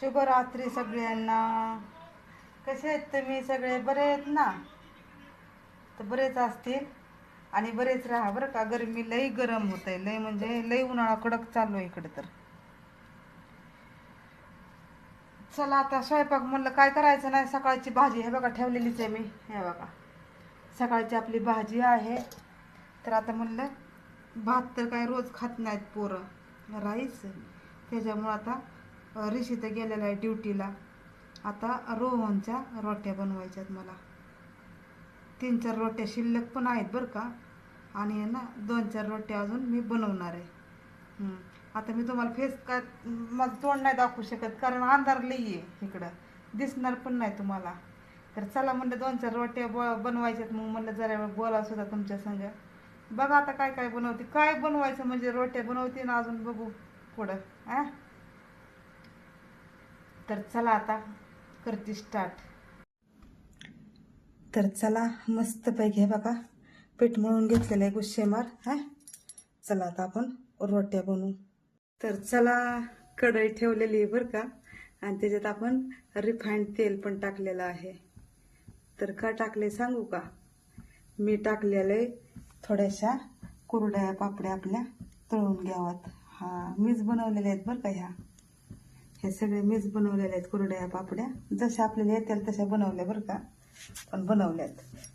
शुभरात्री सगळ्यांना. कसे आहेत तुम्ही सगळे? बरे आहेत ना? तर बरेच असतील. आणि बरेच राहा बरं का. गरमी लई गरम होत आहे लई म्हणजे लई उन्हाळा कडक चालू आहे इकडे तर. चला आता स्वयंपाक म्हणलं काय करायचं नाही? सकाळची भाजी हे बघा ठेवलेलीच आहे मी. हे बघा. सकाळची आपली भाजी आहे. तर आता म्हणलं भात तर काय रोज खात नाहीत पोरं. राईस. त्याच्यामुळं आता ऋषी तर गेलेला आहे ड्युटीला. आता रोहनच्या रोट्या बनवायच्यात मला. तीन चार रोट्या शिल्लक पण आहेत बरं का. आणि ना दोन चार रोट्या अजून मी बनवणार आहे. आता मी तुम्हाला फेस का माझं तोंड नाही दाखवू शकत कारण अंधार लई आहे इकडं. दिसणार पण नाही तुम्हाला. तर चला म्हणलं दोन चार रोट्या ब बनवायच्यात मग म्हणलं जरा वेळ बोला सुद्धा तुमच्या संग. बघा आता काय काय बनवते. काय बनवायचं म्हणजे रोट्या बनवते ना अजून बघू पुढं आ तर चला आता करते स्टार्ट तर चला मस्तपैकी हे बघा पीठ मळून घेतलेलं आहे गुस्सेमार हा? चला आता आपण रोट्या बनवू. तर चला कढई ठेवलेली आहे बरं का? आणि त्याच्यात आपण रिफाईंड तेल पण टाकलेलं आहे. तर का टाकले सांगू का? मी टाकलेले थोड्याशा कुरड्या पापड्या आपल्या तळून घ्यावात हा मीच बनवलेल्या आहेत बरं का ह्या. हे सगळे मीच बनवलेले आहेत कुरड्या पापड्या. जशा आपल्याला येतील तशा बनवल्या बरं का. पण बनवल्यात.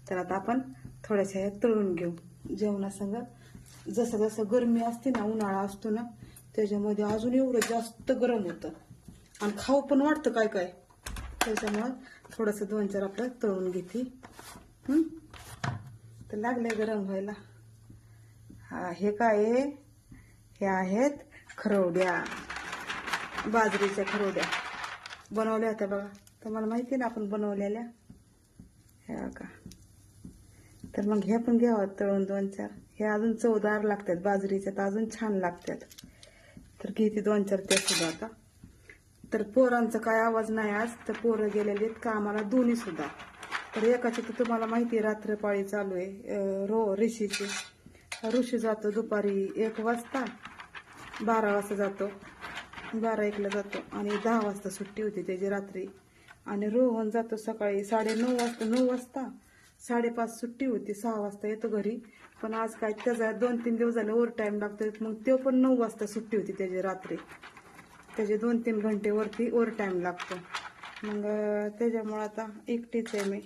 तर आता आपण थोड्याशा ह्या तळून घेऊ. जेवणासंग जसं जसं गरमी असते ना उन्हाळा असतो ना त्याच्यामध्ये अजून एवढं जास्त गरम होतं. आणि खाऊ पण वाटतं काय काय. त्याच्यामुळं थोडंसं दोन चार आपलं तळून घेते. तर लागले गरम व्हायला. हा हे काय हे आहेत खरवड्या. बाजरीच्या खरोड्या बनवल्या होत्या बघा. तुम्हाला माहिती ना आपण बनवलेल्या. ह्या का तर मग ह्या पण घ्यावं तळून दोन चार. हे अजून चवदार लागतात बाजरीच्या तर अजून छान लागतात. तर किती दोन चार ते सुद्धा आता. तर पोरांचा काय आवाज नाही आज तर पोरं गेलेले आहेत कामाला दोन्ही सुद्धा. तर एकाची तर तुम्हाला माहिती आहे रात्रपाळी चालू आहे रो ऋषीची. ऋषी जातो दुपारी एक वाजता बारा वाजता जातो. बारा एकला जातो आणि दहा वाजता सुट्टी होती त्याची रात्री. आणि रोहन जातो सकाळी साडे नऊ वाजता नऊ वाजता. साडेपाच सुट्टी होती सहा वाजता येतो घरी. पण आज काय त्याचा दोन तीन दिवस झाले ओव्हर टाईम लागतो मग तो पण नऊ वाजता सुट्टी होती त्याची रात्री. त्याचे दोन तीन घंटेवरती ओव्हर टाईम लागतो. मग त्याच्यामुळं आता एकटीच आहे मी.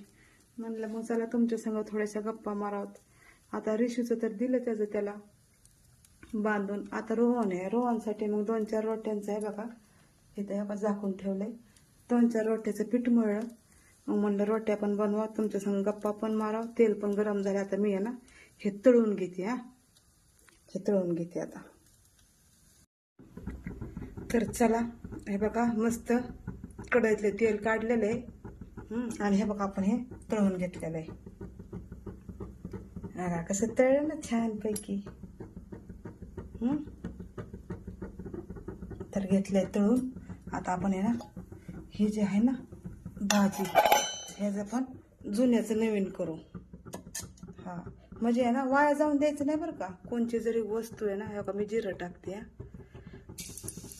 म्हणलं मग चला तुमच्या संग थोड्याशा गप्पा मारावत आता रिशूचं तर दिलं त्याचं त्याला. बांधून. आता रोहन आहे. रोहनसाठी मग दोन चार रोट्यांचं आहे बघा. इथं हे बघा झाकून ठेवलंय. दोन चार रोट्याचं पीठ मळलं. मग म्हणलं रोट्या पण बनवा तुमच्या संग गप्पा पण मारावं तेल पण गरम झालं. आता मी आहे ना हे तळून घेते हा. हे तळून घेते आता. तर चला हे बघा मस्त कढईतले तेल काढलेलं आहे. आणि हे बघा आपण हे तळून घेतलेलं आहे. कसं तळलं ना छानपैकी. तर घेतलंय तळून. आता आपण आहे ना हे जे आहे ना भाजी ह्याचं आपण जुन्याचं नवीन करू. हा. म्हणजे आहे ना वाया जाऊन द्यायचं नाही बरं का. कोणची जरी वस्तू आहे ना ह्या का मी जिरं टाकते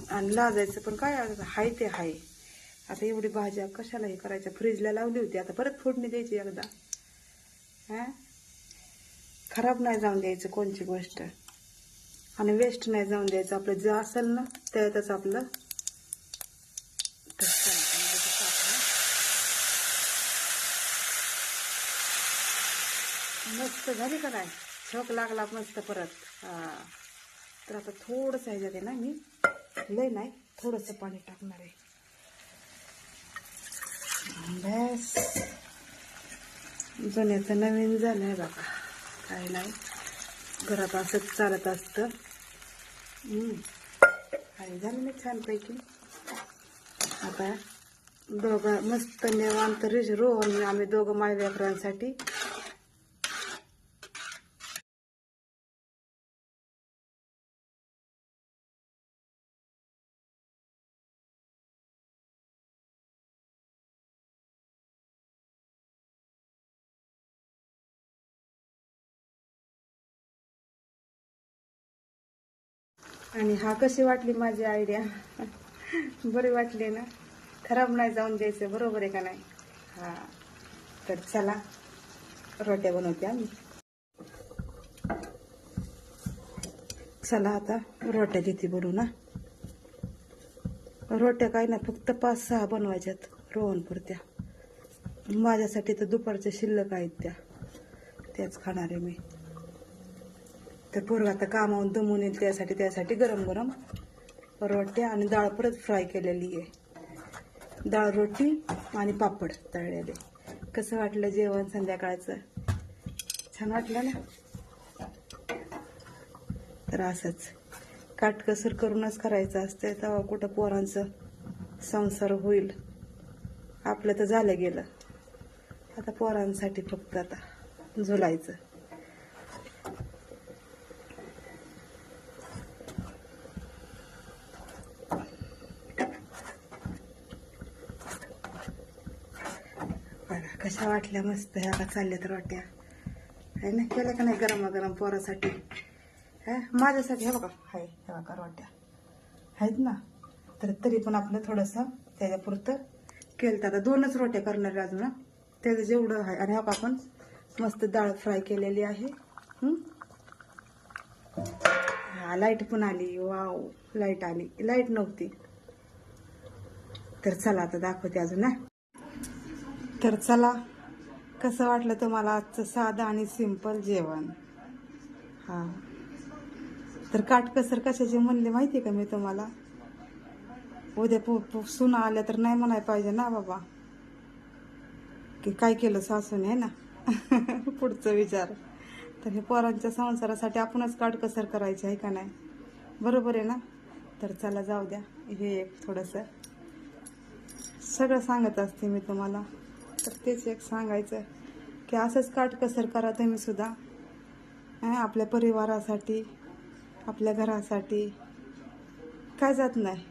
आणि लाजायचं पण काय हाय ते हाय. आता एवढी भाज्या कशाला हे करायच्या? फ्रीजला लावली होती आता परत फोडणी द्यायची एकदा. हा? खराब नाही जाऊन द्यायचं कोणची गोष्ट. आणि वेस्ट नाही जाऊन द्यायचं. आपलं जे असेल ना त्यातच आपलं म्हणजे मस्त झाली का काय? शोक लागला मस्त परत. तर आता थोडंसं ह्याच्यात ना मी. लय नाही थोडंसं पाणी टाकणार आहे. बस. जुन्याचं नवीन झालंय बाबा काय नाही. घरात असंच चालत असतं. आणि झालं ना छानपैकी. आता दोघं मस्त निवांत रिज रोहन आम्ही दोघं माय लेकरांसाठी आणि हा कशी वाटली माझी आयडिया बरी वाटली ना? खराब नाही जाऊन द्यायचं बरोबर आहे का नाही? हा. तर चला रोट्या बनवते आम्ही. चला आता रोट्या देते बनवू ना. रोट्या काय ना फक्त पाच सहा बनवायच्यात रोहनपुरत्या माझ्यासाठी तर दुपारच्या शिल्लक आहेत त्या. त्याच खाणार आहे मी. तर पोरग आता कामावून दमून येईल त्यासाठी त्यासाठी गरम गरम रोट्या आणि डाळ परत फ्राय केलेली आहे. डाळ रोटी आणि पापड तळलेले. कसं वाटलं जेवण संध्याकाळचं? छान वाटलं ना? तर असंच. काटकसर करूनच करायचं असतंय तेव्हा कुठं पोरांचं संसार होईल. आपलं तर झालं गेलं. आता पोरांसाठी फक्त आता झुलायचं बघा कशा वाटल्या मस्त ह्या का चालल्यात रोट्या आहे ना केल्या का नाही गरमागरम पोरासाठी? हा माझ्यासाठी हे बघा हाय हे बघा रोट्या. आहेत ना? तर तरी पण आपलं थोडंसं त्याच्यापुरतं केलं तर आता दोनच रोट्या करणार आहे अजून त्याचं जेवढं आहे आणि हा आपण मस्त डाळ फ्राय केलेली आहे. हा लाइट पण आली वाव लाइट आली. लाइट नव्हती. तर चला आता दाखवते अजून ना तर चला कसं वाटलं तुम्हाला आजचं साधं आणि सिंपल जेवण? हां. तर काटकसर कशाचे म्हणले माहिती का मी तुम्हाला? उद्या पु सुना आल्या तर नाही म्हणाय पाहिजे ना बाबा. की काय केलं सासून आहे ना? पुढचं विचार. तर हे पोरांच्या संसारासाठी आपणच काटकसर करायची आहे का नाही? बरोबर आहे ना? तर चला जाऊ द्या. हे एक थोडंसं सगळं सांगत असते मी तुम्हाला. तर तेच एक सांगायचं की असंच काटकसर करा तुम्ही सुद्धा. आपल्या परिवारासाठी आपल्या घरासाठी. काय जात नाही.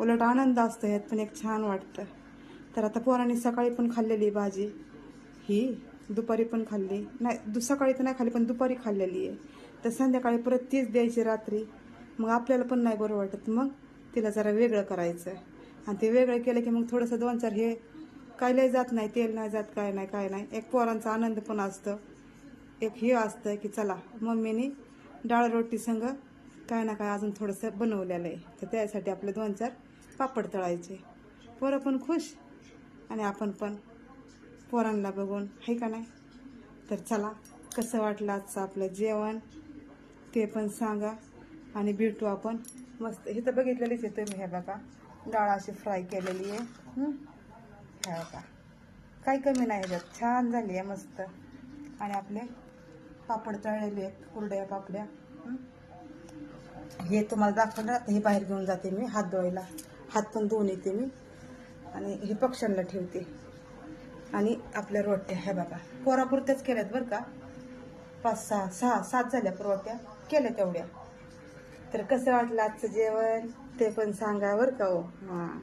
उलट आनंद असतो यात पण एक छान वाटतं. तर आता पोरांनी सकाळी पण खाल्लेली भाजी. ही दुपारी पण खाल्ली. नाही दु सकाळी तर नाही खाल्ली पण दुपारी खाल्लेली आहे. तर संध्याकाळी परत तीच द्यायची रात्री. मग आपल्याला पण नाही बरं वाटत. मग तिला जरा वेगळं करायचं आणि ते वेगळं केलं की मग थोडंसं दोन चार हे काय लय जात नाही तेल नाही जात काय नाही काय नाही. एक पोरांचा आनंद पण असतं. एक हे असतं की चला मम्मीने डाळ रोटी संग काय ना काय अजून थोडंसं बनवलेलं आहे. तर त्यासाठी आपले दोन चार पापड तळायचे. पोरं पण खुश आणि आपण पण पोरांना बघून आहे का नाही? तर चला कसं वाटलं आजचं आपलं जेवण? ते पण सांगा आणि भेटू आपण. मस्त. हे तर बघितलेलीच आहे तुम्ही हे बघा. डाळ अशी फ्राय केलेली आहे. हो ह्या हे बघा काही कमी नाही ह्याच्यात छान झाली आहे मस्त. आणि आपले पापड तळलेले आहेत कुरड्या पापड्या. हे? तुम्हाला दाखवणार हे बाहेर घेऊन जाते मी हात धुवायला. हात पण धुवून येते मी. आणि हे पक्ष्यांना ठेवते. आणि आपल्या रोट्या ह्या बाबा पोरापुरत्याच केल्यात बरं का? पाच सहा सहा सात झाल्या रोट्या केल्या तेवढ्या. तर कसं वाटलं आजचं जेवण? ते पण सांगा बरं का हो. हां.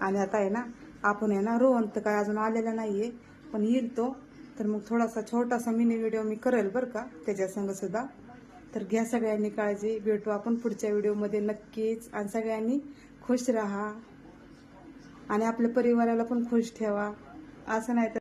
आणि आता आहे ना आपण आहे ना रोहन तर काय अजून आलेला नाही आहे पण येईल तो. तर मग थोडासा छोटासा मिनी व्हिडिओ मी करेल बरं का त्याच्या सुद्धा. तर घ्या सगळ्यांनी काळजी भेटू आपण पुढच्या व्हिडिओमध्ये नक्कीच. आणि सगळ्यांनी खुश राहा. आणि आपल्या परिवाराला पण खुश ठेवा. असं नाही तर